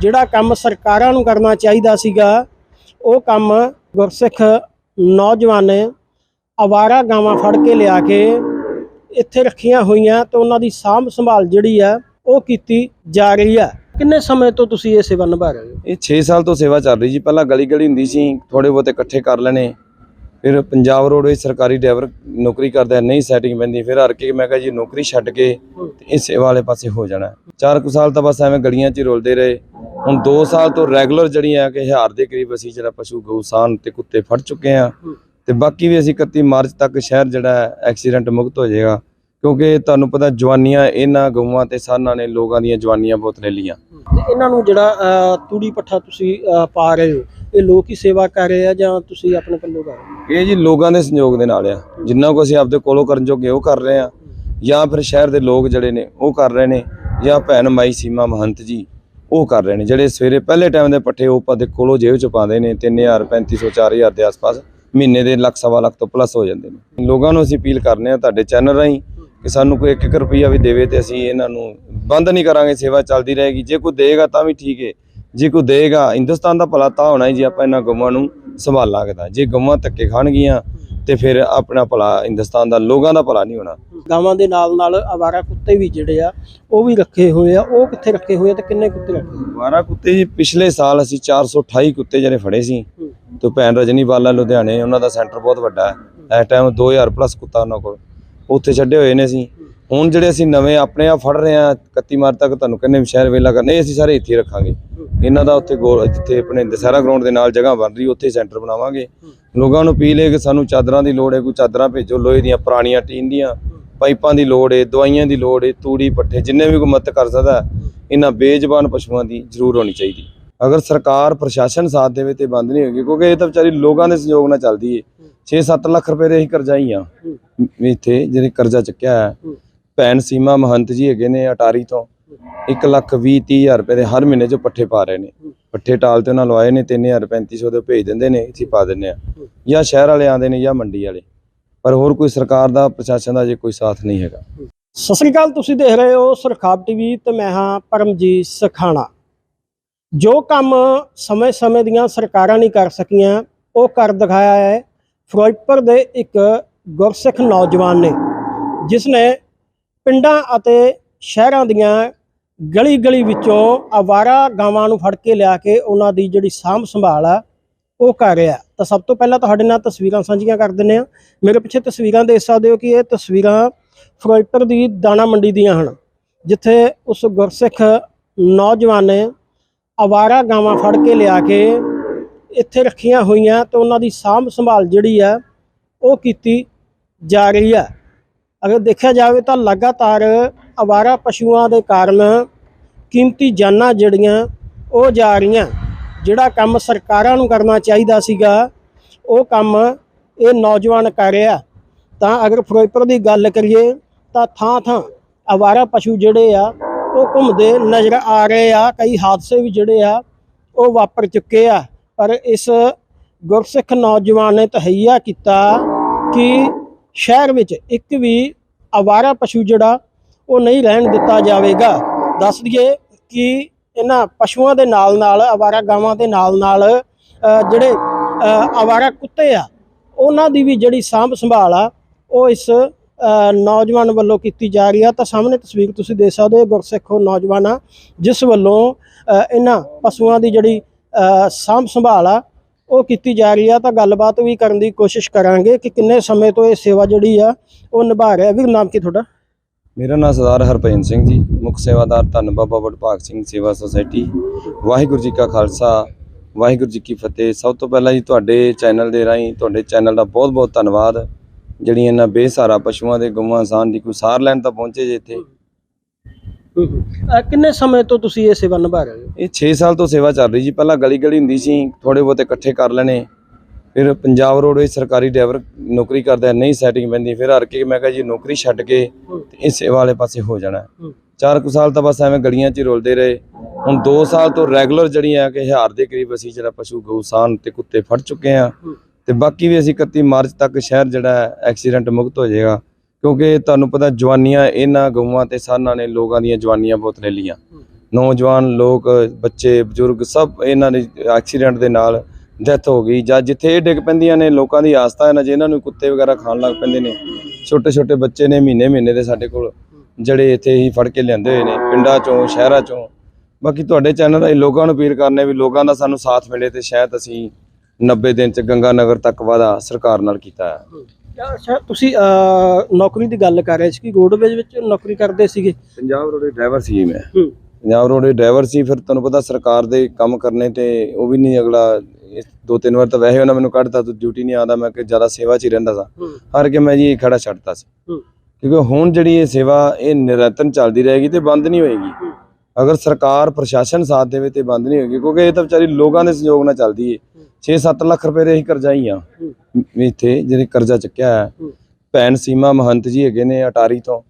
ਜਿਹੜਾ ਕੰਮ ਸਰਕਾਰਾਂ ਨੂੰ ਕਰਨਾ ਚਾਹੀਦਾ ਸੀਗਾ, ਉਹ ਕੰਮ ਗੁਰਸਿੱਖ ਨੌਜਵਾਨ ਨੇ ਆਵਾਰਾ ਗਾਵਾਂ ਫੜ ਕੇ ਲਿਆ ਕੇ ਇੱਥੇ ਰੱਖੀਆਂ ਹੋਈਆਂ ਤੇ ਉਹਨਾਂ ਦੀ ਸਾਂਭ ਸੰਭਾਲ ਜਿਹੜੀ ਆ, ਉਹ ਕੀਤੀ ਜਾ ਰਹੀ ਆ। ਕਿੰਨੇ ਸਮੇਂ ਤੋਂ ਤੁਸੀਂ ਇਹ ਸੇਵਾ ਨਿਭਾ ਰਹੇ ਹੋ? ਇਹ 6 ਸਾਲ ਤੋਂ ਸੇਵਾ ਚੱਲ ਰਹੀ ਜੀ। ਪਹਿਲਾਂ ਗਲੀ ਗਲੀ ਹੁੰਦੀ ਸੀ ਥੋੜੇ ਬਹੁਤੇ ਇਕੱਠੇ ਕਰ ਲੈਣੇ। ਫਿਰ ਪੰਜਾਬ ਰੋਡਵੇਜ਼ ਸਰਕਾਰੀ ਡਰਾਈਵਰ ਨੌਕਰੀ ਕਰਦਾ ਨਹੀਂ ਸੈਟਿੰਗ ਪੈਂਦੀ, ਫਿਰ ਹਰ ਕੇ ਮੈਂ ਕਿਹਾ ਜੀ ਨੌਕਰੀ ਛੱਡ ਕੇ ਤੇ ਇਹ ਸੇਵਾ ਵਾਲੇ ਪਾਸੇ ਹੋ ਜਾਣਾ ਚਾਰ ਕੁ ਸਾਲ ਤਾਂ ਬਸ ਐਵੇਂ ਗਲੀਆਂ 'ਚ ਹੀ ਰੁਲਦੇ ਰਹੇ। ਹੁਣ 2 ਸਾਲ ਤੋਂ ਰੈਗੂਲਰ ਜਿਹੜੀਆਂ ਕਿ ਹਜ਼ਾਰ ਦੇ ਕਰੀਬ ਅਸੀਂ ਜਿਹੜਾ ਪਸ਼ੂ ਗਊਸਾਨ ਤੇ ਕੁੱਤੇ ਫੜ ਚੁੱਕੇ ਆ ਤੇ ਬਾਕੀ ਵੀ ਅਸੀਂ 31 ਮਾਰਚ ਤੱਕ ਸ਼ਹਿਰ ਜਿਹੜਾ ਐਕਸੀਡੈਂਟ ਮੁਕਤ ਹੋ ਜਾਏਗਾ। ਕਿਉਂਕਿ ਤੁਹਾਨੂੰ ਪਤਾ ਜਵਾਨੀਆਂ ਇਹਨਾਂ ਗਊਆਂ ਤੇ ਸਾਨਾਂ ਨੇ ਲੋਕਾਂ ਦੀਆਂ ਜਵਾਨੀਆਂ ਬਹੁਤ ਲੈ ਲਈਆਂ। ਇਹਨਾਂ ਨੂੰ ਜਿਹੜਾ ਤੂੜੀ ਪੱਠਾ ਤੁਸੀਂ ਪਾ ਰਹੇ ਹੋ ਇਹ ਲੋਕ ਹੀ ਸੇਵਾ ਕਰ ਰਹੇ ਆ ਜਾਂ ਤੁਸੀਂ ਆਪਣੇ ਪੱਲੋਂ ਕਰ ਰਹੇ ਹੋ? ਇਹ ਜੀ ਲੋਕਾਂ ਦੇ ਸੰਯੋਗ ਦੇ ਨਾਲ ਆ। ਜਿੰਨਾ ਕੋ ਅਸੀਂ ਆਪਦੇ ਕੋਲੋਂ ਕਰਨ ਜੋਗੇ ਉਹ ਕਰ ਰਹੇ ਆ। ਜਾਂ ਫਿਰ ਸ਼ਹਿਰ ਦੇ ਲੋਕ ਜਿਹੜੇ ਨੇ, ਉਹ ਕਰ ਰਹੇ ਨੇ। ਜਾਂ ਭੈਣ ਮਾਈ ਸੀਮਾ ਮਹੰਤ ਜੀ, ਉਹ ਕਰ ਰਹੇ ਨੇ। ਜਿਹੜੇ ਸਵੇਰੇ ਪਹਿਲੇ ਟਾਈਮ ਦੇ ਪੱਠੇ ਉਹ ਦੇ ਕੋਲੋਂ ਜੇਬ ਚ ਪਾਉਂਦੇ ਨੇ 3000 3500 4000 ਦੇ ਆਸ-ਪਾਸ, ਮਹੀਨੇ ਦੇ ਲੱਖ, ਸਵਾ ਲੱਖ ਤੋਂ ਪਲੱਸ ਹੋ ਜਾਂਦੇ ਨੇ। ਲੋਕਾਂ ਨੂੰ ਅਸੀਂ ਅਪੀਲ ਕਰਨੇ ਆ ਤੁਹਾਡੇ ਚੈਨਲ ਰਾਹੀਂ ਕਿ ਸਾਨੂੰ ਕੋਈ 1-1 ਰੁਪਈਆ ਵੀ ਦੇਵੇ ਤੇ ਅਸੀਂ ਇਹਨਾਂ ਨੂੰ ਬੰਦ ਨਹੀਂ ਕਰਾਂਗੇ, ਸੇਵਾ ਚੱਲਦੀ ਰਹੇਗੀ। ਜੇ ਕੋਈ ਦੇਗਾ ਤਾਂ ਵੀ ਠੀਕ ਹੈ ਜੇ ਕੋਈ ਦੇਗਾ ਹਿੰਦੁਸਤਾਨ ਦਾ ਭਲਾ ਤਾਂ ਹੋਣਾ ਹੀ ਜੇ ਆਪਾਂ ਇਹਨਾਂ ਗਊਆਂ ਨੂੰ ਸੰਭਾਲਾਂਗੇ ਤਾਂ। ਜੇ ਗਊਆਂ ਧੱਕੇ ਖਾਣਗੀਆਂ ਤੇ ਫਿਰ ਆਪਣਾ ਭਲਾ ਹਿੰਦੁਸਤਾਨ ਦਾ ਲੋਕਾਂ ਦਾ ਭਲਾ ਨਹੀਂ ਹੋਣਾ। ਗਾਵਾਂ ਦੇ ਨਾਲ ਨਾਲ ਆਵਾਰਾ ਕੁੱਤੇ ਵੀ ਜਿਹੜੇ ਆ ਉਹ ਵੀ ਰੱਖੇ ਹੋਏ ਆ। ਉਹ ਕਿੱਥੇ ਰੱਖੇ ਹੋਏ ਆ ਤੇ ਕਿੰਨੇ ਕੁੱਤੇ ਰੱਖੇ 12 ਕੁੱਤੇ ਜੀ ਪਿਛਲੇ ਸਾਲ ਅਸੀਂ 428 ਕੁੱਤੇ ਜਿਹੜੇ ਫੜੇ ਸੀ। ਤੇ ਭੈਣ ਰਜਨੀ ਬਾਲਾ ਲੁਧਿਆਣੇ ਉਹਨਾਂ ਦਾ ਸੈਂਟਰ ਬਹੁਤ ਵੱਡਾ ਹੈ। ਇਸ ਟਾਈਮ 2000 ਪਲੱਸ ਕੁੱਤਾ ਉਹਨਾਂ ਕੋਲ। ਉੱਥੇ ਛੱਡੇ ਹੋਏ ਨੇ ਅਸੀਂ। ਹੁਣ ਜਿਹੜੇ ਅਸੀਂ ਨਵੇਂ ਆਪਣੇ ਆਪ ਫੜ ਰਹੇ ਆ 31 ਮਾਰਚ ਤੱਕ ਤੁਹਾਨੂੰ ਕਹਿੰਦੇ ਸ਼ਹਿਰ ਵੇਲਾ ਕਰਨੇ ਅਸੀਂ ਸਾਰੇ ਇੱਥੇ ਰੱਖਾਂਗੇ। ਇਹਨਾਂ ਦਾ ਉੱਥੇ ਜਿੱਥੇ ਆਪਣੇ ਦਸਹਿਰਾ ਗਰਾਊਂਡ ਦੇ ਨਾਲ ਜਗ੍ਹਾ ਬਣ ਰਹੀ, ਉੱਥੇ ਸੈਂਟਰ ਬਣਾਵਾਂਗੇ। ਲੋਕਾਂ ਨੂੰ ਅਪੀਲ ਹੈ ਕਿ ਸਾਨੂੰ ਚਾਦਰਾਂ ਦੀ ਲੋੜ ਹੈ, ਕੋਈ ਚਾਦਰਾਂ ਭੇਜੋ, ਲੋਹੇ ਦੀਆਂ, ਪੁਰਾਣੀਆਂ ਟੀਨ ਦੀਆਂ, ਪਾਈਪਾਂ ਦੀ ਲੋੜ ਹੈ, ਦਵਾਈਆਂ ਦੀ ਲੋੜ ਹੈ, ਤੂੜੀ, ਪੱਠੇ, ਜਿੰਨੇ ਵੀ ਕੋਈ ਮਦਦ ਕਰ ਸਕਦਾ, ਇਹਨਾਂ ਬੇਜ਼ਬਾਨ ਪਸ਼ੂਆਂ ਦੀ ਜ਼ਰੂਰ ਹੋਣੀ ਚਾਹੀਦੀ। ਅਗਰ ਸਰਕਾਰ, ਪ੍ਰਸ਼ਾਸਨ ਸਾਥ ਦੇਵੇ ਤੇ ਬੰਦ ਨਹੀਂ ਹੋਗੀ ਕਿਉਂਕਿ ਇਹ ਤਾਂ ਵਿਚਾਰੀ ਲੋਕਾਂ ਦੇ ਸਹਿਯੋਗ ਨਾਲ ਚੱਲਦੀ ਏ 6-7 ਲੱਖ ਰੁਪਏ ਦੇ ਅਸੀਂ ਕਰਜ਼ਾ ਹੀ ਆ ਇੱਥੇ ਜਿਹੜੇ ਕਰਜ਼ਾ ਚੱਕਿਆ ਹੈ ਭੈਣ ਸੀਮਾ ਮਹੰਤ ਜੀ ਹੈਗੇ ਨੇ ਅਟਾਰੀ ਤੋਂ। 1 ਲੱਖ 20 30 ਹਜ਼ਾਰ ਰੁਪਏ ਦੇ ਹਰ ਮਹੀਨੇ ਚ ਪੱਠੇ ਪਾ ਰਹੇ ਨੇ। ਪੱਠੇ ਟਾਲ ਤੇ ਉਹਨਾਂ ਲਵਾਏ ਨੇ 3000 3500 ਦੇ ਭੇਜ ਦਿੰਦੇ ਨੇ, ਇੱਥੇ ਪਾ ਦਿੰਦੇ ਆ। ਜਾਂ ਸ਼ਹਿਰ ਵਾਲੇ ਆਉਂਦੇ ਨੇ ਜਾਂ ਮੰਡੀ ਵਾਲੇ। ਪਰ ਹੋਰ ਕੋਈ ਸਰਕਾਰ ਦਾ, ਪ੍ਰਸ਼ਾਸਨ ਦਾ ਜੇ ਕੋਈ ਸਾਥ ਨਹੀਂ ਹੈਗਾ। ਸਤਿ ਸ੍ਰੀ ਅਕਾਲ, ਤੁਸੀਂ ਦੇਖ ਰਹੇ ਹੋ ਸਰਖਾਬ ਟੀਵੀ ਤੇ ਮੈਂ ਹਾਂ ਪਰਮਜੀਤ ਸਖਾਣਾ। ਜੋ ਕੰਮ ਸਮੇਂ-ਸਮੇਂ ਦੀਆਂ ਸਰਕਾਰਾਂ ਨਹੀਂ ਕਰ ਸਕੀਆਂ, ਉਹ ਕਰ ਦਿਖਾਇਆ ਹੈ। ਫਿਰੋਜ਼ਪੁਰ ਦੇ ਇੱਕ ਗੁਰਸਿੱਖ ਨੌਜਵਾਨ ਨੇ, ਜਿਸ ਨੇ ਪਿੰਡਾਂ ਅਤੇ ਸ਼ਹਿਰਾਂ ਦੀਆਂ ਗਲੀ-ਗਲੀ ਵਿੱਚੋਂ ਆਵਾਰਾ ਗਾਵਾਂ ਨੂੰ ਫੜ ਕੇ ਲਿਆ ਕੇ ਉਹਨਾਂ ਦੀ ਜਿਹੜੀ ਸਾਂਭ ਸੰਭਾਲ ਆ, ਉਹ ਕਰ ਰਿਹਾ। ਤਾਂ ਸਭ ਤੋਂ ਪਹਿਲਾਂ ਤੁਹਾਡੇ ਨਾਲ ਤਸਵੀਰਾਂ ਸਾਂਝੀਆਂ ਕਰ ਦਿੰਨੇ ਆ ਮੇਰੇ ਪਿੱਛੇ ਤਸਵੀਰਾਂ ਦੇਖ ਸਕਦੇ ਹੋ ਕਿ ਇਹ ਤਸਵੀਰਾਂ ਫਿਰੋਜ਼ਪੁਰ ਦੀ ਦਾਣਾ ਮੰਡੀ ਦੀਆਂ ਹਨ, ਜਿੱਥੇ ਉਸ ਗੁਰਸਿੱਖ ਨੌਜਵਾਨ ਨੇ ਆਵਾਰਾ ਗਾਵਾਂ ਫੜ ਕੇ ਲਿਆ ਕੇ ਇੱਥੇ ਰੱਖੀਆਂ ਹੋਈਆਂ ਤੇ ਉਹਨਾਂ ਦੀ ਸਾਂਭ ਸੰਭਾਲ ਜਿਹੜੀ ਆ, ਉਹ ਕੀਤੀ ਜਾ ਰਹੀ ਆ। ਅਗਰ ਦੇਖਿਆ ਜਾਵੇ ਤਾਂ ਲਗਾਤਾਰ ਅਵਾਰਾ ਪਸ਼ੂਆਂ ਦੇ ਕਾਰਨ ਕੀਮਤੀ ਜਾਨਾਂ ਜਿਹੜੀਆਂ ਉਹ ਜਾ ਰਹੀਆਂ। ਜਿਹੜਾ ਕੰਮ ਸਰਕਾਰਾਂ ਨੂੰ ਕਰਨਾ ਚਾਹੀਦਾ ਸੀਗਾ, ਉਹ ਕੰਮ ਇਹ ਨੌਜਵਾਨ ਕਰ ਰਿਹਾ। ਤਾਂ ਅਗਰ ਫਿਰੋਜ਼ਪੁਰ ਦੀ ਗੱਲ ਕਰੀਏ ਤਾਂ ਥਾਂ ਥਾਂ ਅਵਾਰਾ ਪਸ਼ੂ ਜਿਹੜੇ ਆ, ਉਹ ਘੁੰਮਦੇ ਨਜ਼ਰ ਆ ਰਹੇ ਆ। ਕਈ ਹਾਦਸੇ ਵੀ ਜਿਹੜੇ ਆ, ਉਹ ਵਾਪਰ ਚੁੱਕੇ ਆ। ਪਰ ਇਸ ਗੁਰਸਿੱਖ ਨੌਜਵਾਨ ਨੇ ਤਹਈਆ ਕੀਤਾ ਕਿ ਸ਼ਹਿਰ ਵਿੱਚ ਇੱਕ ਵੀ ਆਵਾਰਾ ਪਸ਼ੂ ਜਿਹੜਾ ਉਹ ਨਹੀਂ ਰਹਿਣ ਦਿੱਤਾ ਜਾਵੇਗਾ। ਦੱਸ ਦਈਏ ਕਿ ਇਹਨਾਂ ਪਸ਼ੂਆਂ ਦੇ ਨਾਲ ਨਾਲ ਆਵਾਰਾ ਗਾਵਾਂ ਦੇ ਨਾਲ ਨਾਲ ਜਿਹੜੇ ਅ, ਆਵਾਰਾ ਕੁੱਤੇ ਆ ਉਹਨਾਂ ਦੀ ਵੀ ਜਿਹੜੀ ਸਾਂਭ ਸੰਭਾਲ ਆ ਉਹ ਇਸ ਨੌਜਵਾਨ ਵੱਲੋਂ ਕੀਤੀ ਜਾ ਰਹੀ ਆ। ਤਾਂ ਸਾਹਮਣੇ ਤਸਵੀਰ ਤੁਸੀਂ ਦੇਖ ਸਕਦੇ ਹੋ ਗੁਰਸਿੱਖ ਨੌਜਵਾਨ ਆ ਜਿਸ ਵੱਲੋਂ ਇਹਨਾਂ ਪਸ਼ੂਆਂ ਦੀ ਜਿਹੜੀ ਸਾਂਭ ਸੰਭਾਲ ਆ ਉਹ ਕੀਤੀ ਜਾ ਰਹੀ ਆ, ਤਾਂ ਗੱਲਬਾਤ ਵੀ ਕਰਨ ਦੀ ਕੋਸ਼ਿਸ਼ ਕਰਾਂਗੇ ਕਿ ਕਿੰਨੇ ਸਮੇਂ ਤੋਂ ਇਹ ਸੇਵਾ ਜਿਹੜੀ ਆ, ਉਹ ਨਿਭਾ ਰਿਹਾ। ਵੀਰ, ਨਾਮ ਕੀ ਤੁਹਾਡਾ? ਮੇਰਾ ਨਾਮ ਸਰਦਾਰ ਹਰਭਜਨ ਸਿੰਘ ਜੀ, ਮੁੱਖ ਸੇਵਾਦਾਰ ਧੰਨ ਬਾਬਾ ਵਡਭਾਗ ਸਿੰਘ ਸੇਵਾ ਸੁਸਾਇਟੀ। ਵਾਹਿਗੁਰੂ ਜੀ ਕਾ ਖਾਲਸਾ, ਵਾਹਿਗੁਰੂ ਜੀ ਕੀ ਫਤਿਹ। ਸਭ ਤੋਂ ਪਹਿਲਾਂ ਜੀ ਤੁਹਾਡੇ ਚੈਨਲ ਦੇ ਰਾਹੀਂ ਤੁਹਾਡੇ ਚੈਨਲ ਦਾ ਬਹੁਤ ਬਹੁਤ ਧੰਨਵਾਦ। ਜਿਹੜੀਆਂ ਇਹਨਾਂ ਬੇਸਹਾਰਾ ਪਸ਼ੂਆਂ ਦੇ ਗਊਆਂ ਸਾਨ ਦੀ ਕੋਈ ਸਾਰ ਲੈਣ ਤਾਂ ਪਹੁੰਚੇ ਜੇ ਇੱਥੇ ਅ, ਕਿੰਨੇ ਸਮੇਂ ਤੋਂ ਤੁਸੀਂ ਇਹ ਸੇਵਾ ਨਿਭਾ ਰਹੇ ਹੋ? ਇਹ 6 ਸਾਲ ਤੋਂ ਸੇਵਾ ਚੱਲ ਰਹੀ ਜੀ। ਪਹਿਲਾਂ ਗਲੀ ਗਲੀ ਹੁੰਦੀ ਸੀ ਥੋੜੇ ਬਹੁਤੇ ਇਕੱਠੇ ਕਰ ਲੈਣੇ। ਫਿਰ ਪੰਜਾਬ ਰੋਡਵੇਜ਼ ਸਰਕਾਰੀ ਡਰਾਈਵਰ ਨੌਕਰੀ ਕਰਦਾ ਨਹੀਂ ਸੈਟਿੰਗ ਪੈਂਦੀ। ਫਿਰ ਹਰ ਕੇ ਮੈਂ ਕਿਹਾ ਜੀ ਨੌਕਰੀ ਛੱਡ ਕੇ ਤੇ ਇਹ ਸੇਵਾ ਵਾਲੇ ਪਾਸੇ ਹੋ ਜਾਣਾ। ਚਾਰ ਕੁ ਸਾਲ ਤਾਂ ਬਸ ਐਵੇਂ ਗਲੀਆਂ 'ਚ ਹੀ ਰੁਲਦੇ ਰਹੇ। ਹੁਣ 2 ਸਾਲ ਤੋਂ ਰੈਗੂਲਰ ਜਿਹੜੀਆਂ ਆ ਕਿ ਹਜ਼ਾਰ ਦੇ ਕਰੀਬ ਅਸੀਂ ਜਿਹੜਾ ਪਸ਼ੂ ਗਊਸਾਨ ਤੇ ਕੁੱਤੇ ਫੜ ਚੁੱਕੇ ਆ। ਤੇ ਬਾਕੀ ਵੀ ਅਸੀਂ 31 ਮਾਰਚ ਤੱਕ ਸ਼ਹਿਰ ਜਿਹੜਾ ਐਕਸੀਡੈਂਟ ਮੁਕਤ ਹੋ ਜਾਏਗਾ। ਕਿਉਂਕਿ ਤੁਹਾਨੂੰ ਪਤਾ ਜਵਾਨੀਆਂ ਇਹਨਾਂ ਗਊਆਂ ਤੇ ਸਾਨਾਂ ਨੇ ਲੋਕਾਂ ਦੀਆਂ ਜਵਾਨੀਆਂ ਬਹੁਤ ਲੈ ਲਈਆਂ। ਨੌਜਵਾਨ ਲੋਕ, ਬੱਚੇ, ਬਜ਼ੁਰਗ ਸਭ ਇਹਨਾਂ ਦੇ ਐਕਸੀਡੈਂਟ ਦੇ ਨਾਲ ਡੈਥ ਹੋ ਗਈ। ਜਾਂ ਜਿੱਥੇ ਇਹ ਡਿੱਗ ਪੈਂਦੀਆਂ ਨੇ, ਲੋਕਾਂ ਦੀ ਆਸਥਾ ਹੈ ਨਾ ਜੇ ਇਹਨਾਂ ਨੂੰ ਕੁੱਤੇ ਵਗੈਰਾ ਖਾਣ ਲੱਗ ਪੈਂਦੇ ਨੇ। ਛੋਟੇ ਛੋਟੇ ਬੱਚੇ ਨੇ ਮਹੀਨੇ ਮਹੀਨੇ ਦੇ ਸਾਡੇ ਕੋਲ, ਜਿਹੜੇ ਇੱਥੇ ਹੀ ਫੜ ਕੇ ਲਿਆਂਦੇ ਹੋਏ ਨੇ, ਪਿੰਡਾਂ ਚੋਂ, ਸ਼ਹਿਰਾਂ ਚੋਂ। ਬਾਕੀ ਤੁਹਾਡੇ ਚੈਨਲ ਰਾਹੀਂ ਲੋਕਾਂ ਨੂੰ ਅਪੀਲ ਕਰਨੇ ਵੀ ਲੋਕਾਂ ਦਾ ਸਾਨੂੰ ਸਾਥ ਮਿਲੇ ਤੇ ਸ਼ਾਇਦ ਅਸੀਂ 90 ਦਿਨ ਚ ਗੰਗਾ ਨਗਰ ਤੱਕ ਵਾਦਾ ਸਰਕਾਰ ਨਾਲ ਕੀਤਾ ਹੈ। ਅੱਛਾ ਤੁਸੀਂ ਅਹ, ਨੌਕਰੀ ਦੀ ਗੱਲ ਕਰ ਰਹੇ ਸੀ ਕਿ ਰੋਡਵੇਜ ਵਿੱਚ ਨੌਕਰੀ ਕਰਦੇ ਸੀਗੇ? ਪੰਜਾਬ ਰੋਡ ਦੇ ਡਰਾਈਵਰ ਸੀ ਮੈਂ। ਹੂੰ। ਪੰਜਾਬ ਰੋਡ ਦੇ ਡਰਾਈਵਰ ਸੀ ਫਿਰ ਤੁਹਾਨੂੰ ਪਤਾ ਸਰਕਾਰ ਦੇ ਕੰਮ ਕਰਨੇ ਤੇ ਉਹ ਵੀ ਨਹੀਂ ਅਗਲਾ ਇਹ ਦੋ ਤਿੰਨ ਵਾਰ ਤਾਂ ਵੈਸੇ ਉਹਨਾਂ ਮੈਨੂੰ ਕੱਢਤਾ ਤੂੰ ਡਿਊਟੀ ਨਹੀਂ ਆਉਂਦਾ ਮੈਂ ਕਿ ਜ਼ਿਆਦਾ ਸੇਵਾ 'ਚ ਹੀ ਰਹਿੰਦਾ ਸਾਂ। ਹੂੰ। ਹਾਰ ਕੇ ਮੈਂ ਜੀ ਖੜਾ ਛੱਡਤਾ ਸੀ। ਹੂੰ। ਕਿਉਂਕਿ ਹੁਣ ਜਿਹੜੀ ਇਹ ਸੇਵਾ ਇਹ ਨਿਰੰਤਰ ਚੱਲਦੀ ਰਹੇਗੀ ਤੇ ਬੰਦ ਨਹੀਂ ਹੋਏਗੀ। ਹੂੰ। ਅਗਰ ਸਰਕਾਰ ਪ੍ਰਸ਼ਾਸਨ ਸਾਥ ਦੇਵੇ ਤੇ ਬੰਦ ਨਹੀਂ ਹੋਏਗੀ ਕਿਉਂਕਿ ਇਹ ਤਾਂ ਵਿਚਾਰੀ ਲੋਕਾਂ ਦੇ ਸਹਿਯੋਗ ਨਾਲ ਚੱਲਦੀ ਏ। 6-7 ਲੱਖ ਰੁਪਏ ਦੇ ਅਸੀਂ ਕਰਜ਼ਾਈ ਆ। ਇੱਥੇ ਜਿਹੜੇ ਕਰਜ਼ਾ ਚੱਕਿਆ ਹੈ। ਭੈਣ ਸੀਮਾ ਮਹੰਤ ਜੀ ਹੈਗੇ ਨੇ ਅਟਾਰੀ ਤੋਂ।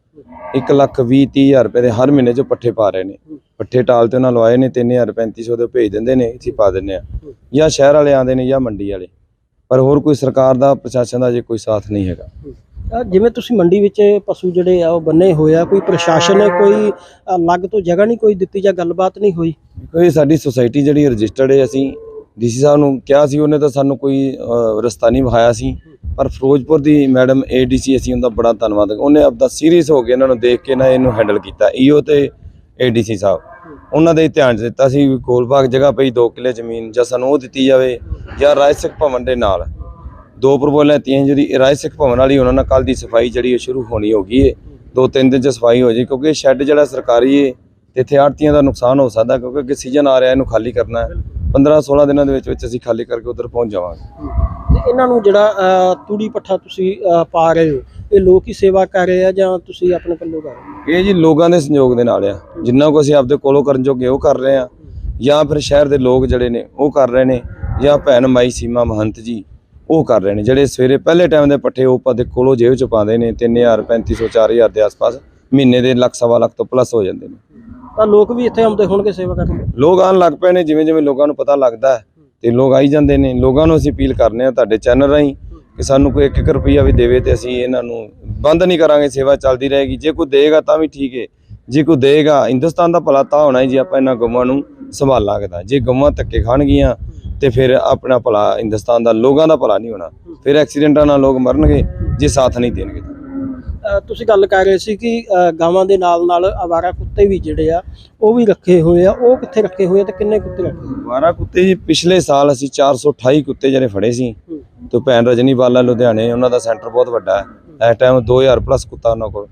1 ਲੱਖ 20 30 ਹਜ਼ਾਰ ਰੁਪਏ ਦੇ ਹਰ ਮਹੀਨੇ 'ਚ ਪੱਠੇ ਪਾ ਰਹੇ ਨੇ। ਪੱਠੇ ਟਾਲ ਤੇ ਉਹਨਾਂ ਲਵਾਏ ਨੇ 3000 3500 ਦੇ ਭੇਜ ਦਿੰਦੇ ਨੇ ਇੱਥੇ ਪਾ ਦਿੰਦੇ ਆ। ਜਾਂ ਸ਼ਹਿਰ ਵਾਲੇ ਆਉਂਦੇ ਨੇ ਜਾਂ ਮੰਡੀ ਵਾਲੇ। ਪਰ ਹੋਰ ਕੋਈ ਸਰਕਾਰ ਦਾ ਪ੍ਰਸ਼ਾਸਨ ਦਾ ਜੇ ਕੋਈ ਸਾਥ ਨਹੀਂ ਹੈਗਾ। ਜਿਵੇਂ ਤੁਸੀਂ ਮੰਡੀ ਵਿੱਚ ਪਸ਼ੂ ਜਿਹੜੇ ਆ, ਉਹ ਬੰਨੇ ਹੋਏ ਆ, ਕੋਈ ਪ੍ਰਸ਼ਾਸਨ, ਕੋਈ ਅਲੱਗ ਤੋਂ ਜਗ੍ਹਾ ਨਹੀਂ ਕੋਈ ਦਿੱਤੀ ਜਾਂ ਗੱਲਬਾਤ ਨਹੀਂ ਹੋਈ? ਕੋਈ ਸਾਡੀ ਸੁਸਾਇਟੀ ਜਿਹੜੀ ਰਜਿਸਟਰਡ ਹੈ ਅਸੀਂ, ਡੀਸੀ ਸਾਹਿਬ ਨੂੰ ਕਿਹਾ ਸੀ, ਉਹਨੇ ਤਾਂ ਸਾਨੂੰ ਕੋਈ ਰਸਤਾ ਨਹੀਂ ਵਿਖਾਇਆ ਸੀ। ਪਰ ਫਿਰੋਜ਼ਪੁਰ ਦੀ ਮੈਡਮ ਏਡੀਸੀ ਅਸੀਂ ਉਹਦਾ ਬੜਾ ਧੰਨਵਾਦ ਉਹਨੇ ਆਪਦਾ ਸੀਰੀਅਸ ਹੋ ਕੇ ਇਹਨਾਂ ਨੂੰ ਦੇਖ ਕੇ ਨਾ ਇਹਨੂੰ ਹੈਂਡਲ ਕੀਤਾ ਈਓ ਤੇ ਏਡੀਸੀ ਸਾਹਿਬ। ਉਹਨਾਂ ਦੇ ਧਿਆਨ 'ਚ ਦਿੱਤਾ ਸੀ ਵੀ ਕੋਲਬਾਗ ਜਗ੍ਹਾ ਪਈ 2 ਕਿੱਲੇ ਜ਼ਮੀਨ ਜਾਂ ਸਾਨੂੰ ਉਹ ਦਿੱਤੀ ਜਾਵੇ ਜਾਂ ਰਾਜ ਸਿੱਖ ਭਵਨ ਦੇ ਨਾਲ। ਦੋ ਪ੍ਰਪੋਜ਼ਲਾਂ ਤੀਆਂ ਜਿਹੜੀ ਰਾਜ ਸਿੱਖ ਭਵਨ ਵਾਲੀ ਉਹਨਾਂ ਨਾਲ ਕੱਲ ਦੀ ਸਫ਼ਾਈ ਜਿਹੜੀ ਉਹ ਸ਼ੁਰੂ ਹੋਣੀ ਹੋ ਗਈ ਏ। ਦੋ ਤਿੰਨ ਦਿਨ ਚ ਸਫ਼ਾਈ ਹੋ ਜੇ ਕਿਉਂਕਿ ਸ਼ੈੱਡ ਜਿਹੜਾ ਸਰਕਾਰੀ ਏ ਤੇ ਇੱਥੇ ਆੜਤੀਆਂ ਦਾ ਨੁਕਸਾਨ ਹੋ ਸਕਦਾ ਕਿਉਂਕਿ ਅੱਗੇ ਸੀਜ਼ਨ ਆ ਰਿਹਾ ਇਹਨੂੰ ਖਾਲੀ ਕਰਨਾ ਹੈ। 15 16 ਦਿਨਾਂ ਦੇ ਵਿੱਚ ਵਿੱਚ ਅਸੀਂ ਖਾਲੀ ਕਰਕੇ ਉਧਰ ਪਹੁੰਚ ਜਾਵਾਂਗੇ। ਤੇ ਇਹਨਾਂ ਨੂੰ ਜਿਹੜਾ ਤੂੜੀ ਪੱਠਾ ਤੁਸੀਂ ਪਾ ਰਹੇ ਹੋ ਇਹ ਲੋਕ ਹੀ ਸੇਵਾ ਕਰ ਰਹੇ ਆ ਜਾਂ ਤੁਸੀਂ ਆਪਣੇ ਪੱਲੋਂ ਕਰ ਰਹੇ ਹੋ? ਇਹ ਜੀ ਲੋਕਾਂ ਦੇ ਸੰਯੋਗ ਦੇ ਨਾਲ ਆ। ਜਿੰਨਾ ਕੋ ਅਸੀਂ ਆਪਦੇ ਕੋਲੋਂ ਕਰਨ ਜੋਗੇ ਉਹ ਕਰ ਰਹੇ ਆ ਜਾਂ ਫਿਰ ਸ਼ਹਿਰ ਦੇ ਲੋਕ ਜਿਹੜੇ ਨੇ ਉਹ ਕਰ ਰਹੇ ਨੇ ਜਾਂ ਭੈਣ ਮਾਈ ਸੀਮਾ ਮਹੰਤ ਜੀ ਉਹ ਕਰ ਰਹੇ ਨੇ। ਜਿਹੜੇ ਸਵੇਰੇ ਪਹਿਲੇ ਟਾਈਮ ਦੇ ਪੱਠੇ ਉਹ ਆਪਦੇ ਕੋਲੋਂ ਜੇਬ ਚ ਪਾਉਂਦੇ ਨੇ 3000 3500 4000 ਦੇ ਆਸ-ਪਾਸ ਮਹੀਨੇ ਦੇ ਲੱਖ ਸਵਾ ਲੱਖ ਤੋਂ ਪਲੱਸ ਹੋ ਜਾਂਦੇ ਨੇ। ਤਾਂ ਲੋਕ ਵੀ ਇੱਥੇ ਆਉਂਦੇ ਹੋਣਗੇ ਸੇਵਾ ਕਰਨ? ਲੋਕ ਆਉਣ ਲੱਗ ਪਏ ਨੇ ਜਿਵੇਂ ਜਿਵੇਂ ਲੋਕਾਂ ਨੂੰ ਪਤਾ ਲੱਗਦਾ ਹੈ ਤੇ ਲੋਕ ਆਈ ਜਾਂਦੇ ਨੇ। ਲੋਕਾਂ ਨੂੰ ਅਸੀਂ ਅਪੀਲ ਕਰਨੇ ਆ ਤੁਹਾਡੇ ਚੈਨਲ ਰਾਹੀਂ ਕਿ ਸਾਨੂੰ ਕੋਈ 1-1 ਰੁਪਈਆ ਵੀ ਦੇਵੇ ਤੇ ਅਸੀਂ ਇਹਨਾਂ ਨੂੰ ਬੰਦ ਨਹੀਂ ਕਰਾਂਗੇ ਸੇਵਾ ਚੱਲਦੀ ਰਹੇਗੀ। ਜੇ ਕੋਈ ਦੇਗਾ ਤਾਂ ਵੀ ਠੀਕ ਹੈ ਜੇ ਕੋਈ ਦੇਗਾ ਹਿੰਦੁਸਤਾਨ ਦਾ ਭਲਾ ਤਾਂ ਹੋਣਾ ਹੀ ਜੇ ਆਪਾਂ ਇਹਨਾਂ ਗਊਆਂ ਨੂੰ ਸੰਭਾਲਾਂਗੇ ਤਾਂ। ਜੇ ਗਊਆਂ ਧੱਕੇ ਖਾਣਗੀਆਂ ਤੇ ਫਿਰ ਆਪਣਾ ਭਲਾ ਹਿੰਦੁਸਤਾਨ ਦਾ ਲੋਕਾਂ ਦਾ ਭਲਾ ਨਹੀਂ ਹੋਣਾ। ਫਿਰ ਐਕਸੀਡੈਂਟਾਂ ਨਾਲ ਲੋਕ ਮਰਨਗੇ ਜੇ ਸਾਥ ਨਹੀਂ ਦੇਣਗੇ। ਤੁਸੀਂ ਗੱਲ ਕਰ ਰਹੇ ਸੀ ਕਿ ਗਾਵਾਂ ਦੇ ਨਾਲ ਨਾਲ ਆਵਾਰਾ ਕੁੱਤੇ ਵੀ ਜਿਹੜੇ ਆ ਉਹ ਵੀ ਰੱਖੇ ਹੋਏ ਆ। ਉਹ ਕਿੱਥੇ ਰੱਖੇ ਹੋਏ ਆ ਤੇ ਕਿੰਨੇ ਕੁੱਤੇ ਰੱਖੇ ਬਾਰਾਂ ਕੁੱਤੇ ਜੀ ਪਿਛਲੇ ਸਾਲ ਅਸੀਂ 428 ਕੁੱਤੇ ਜਿਹੜੇ ਫੜੇ ਸੀ। ਤੇ ਭੈਣ ਰਜਨੀ ਬਾਲਾ ਲੁਧਿਆਣੇ ਉਹਨਾਂ ਦਾ ਸੈਂਟਰ ਬਹੁਤ ਵੱਡਾ ਹੈ। ਇਸ ਟਾਈਮ 2000 ਪਲੱਸ ਕੁੱਤਾ ਉਹਨਾਂ ਕੋਲ।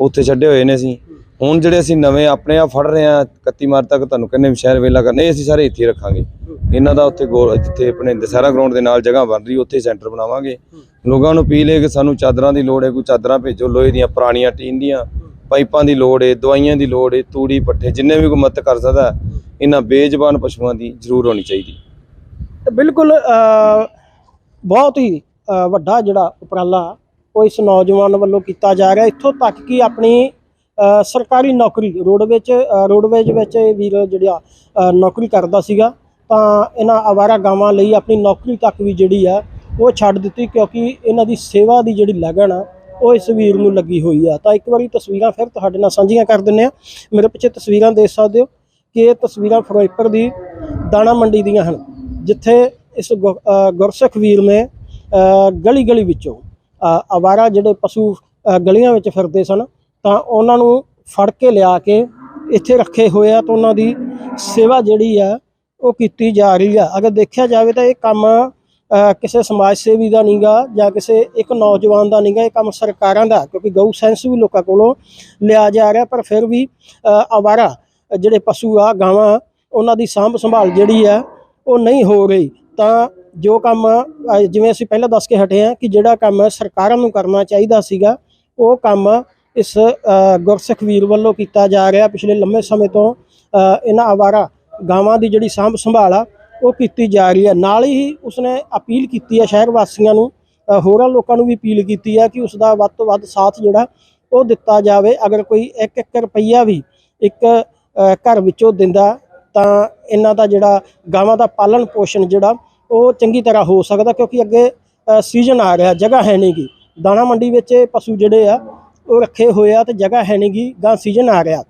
ਉੱਥੇ ਛੱਡੇ ਹੋਏ ਨੇ ਅਸੀਂ। ਹੁਣ ਜਿਹੜੇ ਅਸੀਂ ਨਵੇਂ ਆਪਣੇ ਆਪ ਫੜ ਰਹੇ ਆ 31 ਮਾਰਚ ਤੱਕ ਤੁਹਾਨੂੰ ਕਹਿੰਦੇ ਵੀ ਸ਼ਹਿਰ ਵੇਲਾ ਕਰਨੇ ਅਸੀਂ ਸਾਰੇ ਇੱਥੇ ਰੱਖਾਂਗੇ। ਇਹਨਾਂ ਦਾ ਉੱਥੇ ਗੋਲ ਜਿੱਥੇ ਆਪਣੇ ਦਸਹਿਰਾ ਗਰਾਊਂਡ ਦੇ ਨਾਲ ਜਗ੍ਹਾ ਬਣ ਰਹੀ, ਉੱਥੇ ਸੈਂਟਰ ਬਣਾਵਾਂਗੇ। ਲੋਕਾਂ ਨੂੰ ਅਪੀਲ ਹੈ ਕਿ ਸਾਨੂੰ ਚਾਦਰਾਂ ਦੀ ਲੋੜ ਹੈ, ਕੋਈ ਚਾਦਰਾਂ ਭੇਜੋ, ਲੋਹੇ ਦੀਆਂ, ਪੁਰਾਣੀਆਂ ਟੀਨ ਦੀਆਂ, ਪਾਈਪਾਂ ਦੀ ਲੋੜ ਹੈ, ਦਵਾਈਆਂ ਦੀ ਲੋੜ ਹੈ, ਤੂੜੀ, ਪੱਠੇ, ਜਿੰਨੇ ਵੀ ਕੋਈ ਮਦਦ ਕਰ ਸਕਦਾ, ਇਹਨਾਂ ਬੇਜ਼ਬਾਨ ਪਸ਼ੂਆਂ ਦੀ ਜ਼ਰੂਰ ਹੋਣੀ ਚਾਹੀਦੀ। ਬਿਲਕੁਲ ਬਹੁਤ ਹੀ ਵੱਡਾ ਜਿਹੜਾ ਉਪਰਾਲਾ ਉਹ ਇਸ ਨੌਜਵਾਨ ਵੱਲੋਂ ਕੀਤਾ ਜਾ ਰਿਹਾ। ਇੱਥੋਂ ਤੱਕ ਕਿ ਆਪਣੀ ਸਰਕਾਰੀ ਨੌਕਰੀ ਰੋਡਵੇਜ ਰੋਡਵੇਜ ਵਿੱਚ ਇਹ ਵੀਰ ਜਿਹੜਾ ਅਹ, ਨੌਕਰੀ ਕਰਦਾ ਸੀਗਾ ਤਾਂ ਇਹਨਾਂ ਆਵਾਰਾ ਗਾਵਾਂ ਲਈ ਆਪਣੀ ਨੌਕਰੀ ਤੱਕ ਵੀ ਜਿਹੜੀ ਆ ਉਹ ਛੱਡ ਦਿੱਤੀ ਕਿਉਂਕਿ ਇਹਨਾਂ ਦੀ ਸੇਵਾ ਦੀ ਜਿਹੜੀ ਲਗਨ ਆ ਉਹ ਇਸ ਵੀਰ ਨੂੰ ਲੱਗੀ ਹੋਈ ਆ। ਤਾਂ ਇੱਕ ਵਾਰੀ ਤਸਵੀਰਾਂ ਫਿਰ ਤੁਹਾਡੇ ਨਾਲ ਸਾਂਝੀਆਂ ਕਰ ਦਿੰਨੇ ਆ ਮੇਰੇ ਪਿੱਛੇ ਤਸਵੀਰਾਂ ਦੇਖ ਸਕਦੇ ਹੋ ਕਿ ਇਹ ਤਸਵੀਰਾਂ ਫਿਰੋਜ਼ਪੁਰ ਦੀ ਦਾਣਾ ਮੰਡੀ ਦੀਆਂ ਹਨ ਜਿੱਥੇ ਇਸ ਗੁ- ਗੁਰਸਿੱਖ ਵੀਰ ਨੇ ਗਲੀ ਗਲੀ ਵਿੱਚੋਂ ਅ, ਅਵਾਰਾ ਜਿਹੜੇ ਪਸ਼ੂ ਗਲੀਆਂ ਵਿੱਚ ਫਿਰਦੇ ਸਨ ਤਾਂ ਉਹਨਾਂ ਨੂੰ ਫੜ ਕੇ ਲਿਆ ਕੇ ਇੱਥੇ ਰੱਖੇ ਹੋਏ ਆ ਤਾਂ ਉਹਨਾਂ ਦੀ ਸੇਵਾ ਜਿਹੜੀ ਆ ਉਹ ਕੀਤੀ ਜਾ ਰਹੀ ਆ। ਅਗਰ ਦੇਖਿਆ ਜਾਵੇ ਤਾਂ ਇਹ ਕੰਮ ਕਿਸੇ ਸਮਾਜ ਸੇਵੀ ਦਾ ਨਹੀਂਗਾ ਜਾਂ ਕਿਸੇ ਇੱਕ ਨੌਜਵਾਨ ਦਾ ਨਹੀਂਗਾ ਇਹ ਕੰਮ ਸਰਕਾਰਾਂ ਦਾ ਕਿਉਂਕਿ ਗਊ ਸੈਂਸ ਵੀ ਲੋਕਾਂ ਕੋਲੋਂ ਲਿਆ ਜਾ ਰਿਹਾ ਪਰ ਫਿਰ ਵੀ ਅ, ਅਵਾਰਾ ਜਿਹੜੇ ਪਸ਼ੂ ਆ ਗਾਵਾਂ ਉਹਨਾਂ ਦੀ ਸਾਂਭ ਸੰਭਾਲ ਜਿਹੜੀ ਆ ਉਹ ਨਹੀਂ ਹੋ ਰਹੀ। ਤਾਂ ਜੋ ਕੰਮ ਜਿਵੇਂ ਅਸੀਂ ਪਹਿਲਾਂ ਦੱਸ ਕੇ ਹਟੇ ਆ ਕਿ ਜਿਹੜਾ ਕੰਮ ਸਰਕਾਰਾਂ ਨੂੰ ਕਰਨਾ ਚਾਹੀਦਾ ਸੀਗਾ ਉਹ ਕੰਮ ਇਸ ਅ, ਗੁਰਸਿੱਖ ਵੀਰ ਵੱਲੋਂ ਕੀਤਾ ਜਾ ਰਿਹਾ ਪਿਛਲੇ ਲੰਮੇ ਸਮੇਂ ਤੋਂ ਇਹਨਾਂ ਆਵਾਰਾ ਗਾਵਾਂ ਦੀ ਜਿਹੜੀ ਸਾਂਭ ਸੰਭਾਲ ਆ ਉਹ ਕੀਤੀ ਜਾ ਰਹੀ ਹੈ। ਨਾਲ ਹੀ ਉਸਨੇ ਅਪੀਲ ਕੀਤੀ ਹੈ ਸ਼ਹਿਰ ਵਾਸੀਆਂ ਨੂੰ ਹੋਰਾਂ ਲੋਕਾਂ ਨੂੰ ਵੀ ਅਪੀਲ ਕੀਤੀ ਹੈ ਕਿ ਉਸ ਦਾ ਵੱਧ ਤੋਂ ਵੱਧ ਸਾਥ ਜਿਹੜਾ ਉਹ ਦਿੱਤਾ ਜਾਵੇ। ਅਗਰ ਕੋਈ 1-1 ਰੁਪਈਆ ਵੀ ਇੱਕ ਘਰ ਵਿੱਚੋਂ ਦਿੰਦਾ ਤਾਂ ਇਹਨਾਂ ਦਾ ਜਿਹੜਾ ਗਾਵਾਂ ਦਾ ਪਾਲਣ ਪੋਸ਼ਣ ਜਿਹੜਾ ਉਹ ਚੰਗੀ ਤਰ੍ਹਾਂ ਹੋ ਸਕਦਾ ਕਿਉਂਕਿ ਅੱਗੇ ਸੀਜ਼ਨ ਆ ਰਿਹਾ ਜਗ੍ਹਾ ਹੈ ਨਹੀਂਗੀ ਦਾਣਾ ਮੰਡੀ ਵਿੱਚ ਇਹ ਪਸ਼ੂ ਜਿਹੜੇ ਆ ਉਹ ਰੱਖੇ ਹੋਏ ਆ ਤੇ ਜਗ੍ਹਾ ਹੈ ਨਹੀਂਗੀ ਗਾਂ ਸੀਜ਼ਨ ਆ ਰਿਹਾ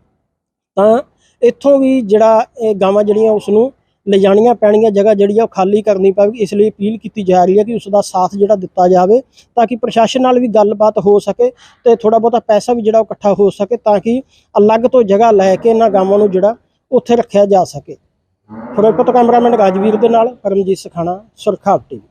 ਤਾਂ ਇੱਥੋਂ ਵੀ ਜਿਹੜਾ ਇਹ ਗਾਵਾਂ ਜਿਹੜੀਆਂ ਉਸ ਨੂੰ ਲਿਜਾਣੀਆਂ ਪੈਣੀਆਂ ਜਗ੍ਹਾ ਜਿਹੜੀ ਆ ਉਹ ਖਾਲੀ ਕਰਨੀ ਪਵੇਗੀ, ਇਸ ਲਈ ਅਪੀਲ ਕੀਤੀ ਜਾ ਰਹੀ ਹੈ ਕਿ ਉਸ ਦਾ ਸਾਥ ਜਿਹੜਾ ਦਿੱਤਾ ਜਾਵੇ ਤਾਂ ਕਿ ਪ੍ਰਸ਼ਾਸਨ ਨਾਲ ਵੀ ਗੱਲਬਾਤ ਹੋ ਸਕੇ ਤੇ ਥੋੜਾ ਬਹੁਤਾ ਪੈਸਾ ਵੀ ਜਿਹੜਾ ਉਹ ਇਕੱਠਾ ਹੋ ਸਕੇ ਤਾਂ ਕਿ ਅਲੱਗ ਤੋਂ ਜਗ੍ਹਾ ਲੈ ਕੇ ਇਹਨਾਂ ਗਾਵਾਂ ਨੂੰ ਜਿਹੜਾ ਉੱਥੇ ਰੱਖਿਆ ਜਾ ਸਕੇ। ਫਿਰੋਜ਼ਪੁਰ ਤੋਂ ਕੈਮਰਾਮੈਨ ਰਾਜਵੀਰ ਦੇ ਨਾਲ ਪਰਮਜੀਤ ਸਖਾਣਾ ਸੁਰਖਾਬ ਟੀਵੀ।